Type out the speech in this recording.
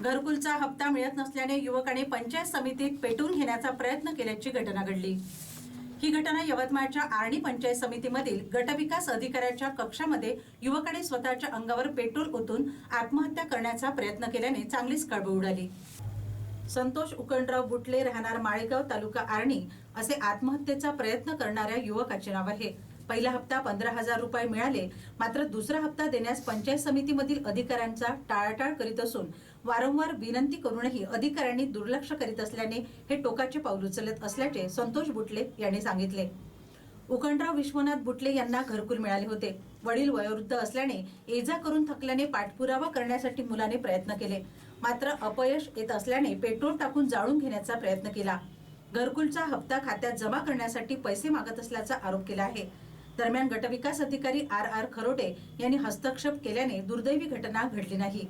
घरकुलचा हप्ता मिळत नसल्याने युवकाने पंचायत समितीत पेटून घेण्याचा प्रयत्न केल्याची घटना घडली. ही घटना यवतमाळच्या आर्णी पंचायत समितीमधील गटविकास अधिकाऱ्याच्या कक्षामध्ये युवकाने स्वतःच्या अंगावर पेट्रोल ओतून आत्महत्या करण्याचा प्रयत्न केल्याने चांगलीच कळबळ उडाली. संतोष उकंडराव बुटले राहणार माळेगाव तालुका आर्णी असे आत्महत्येचा प्रयत्न करणाऱ्या युवकाचे नाव आहे. पहिला हप्ता पंधरा हजार रुपये मिळाले मात्र दुसरा हप्ता देण्यास पंचायत समितीमधील अधिकाऱ्यांचा टाळाटाळ करीत असून वारंवार विनंती करूनही अधिकाऱ्यांनी दुर्लक्ष करीत असल्याने हे टोकाचे पाऊल उचलत असल्याचे संतोष बुटले यांनी सांगितले. उकंडराव विश्वनाथ बुटले यांना घरकुल मिळाले होते. वडील वयोवृद्ध असल्याने एजा करून थकल्याने पाठपुरावा करण्यासाठी मुलाने प्रयत्न केले. मात्र अपयश येत असल्याने पेट्रोल टाकून जाळून घेण्याचा प्रयत्न केला. घरकुलचा हप्ता खात्यात जमा करण्यासाठी पैसे मागत असल्याचा आरोप केला आहे. दरम्यान गटविकास अधिकारी आर आर खरोटे यांनी हस्तक्षेप केल्याने दुर्दैवी घटना घडली नाही.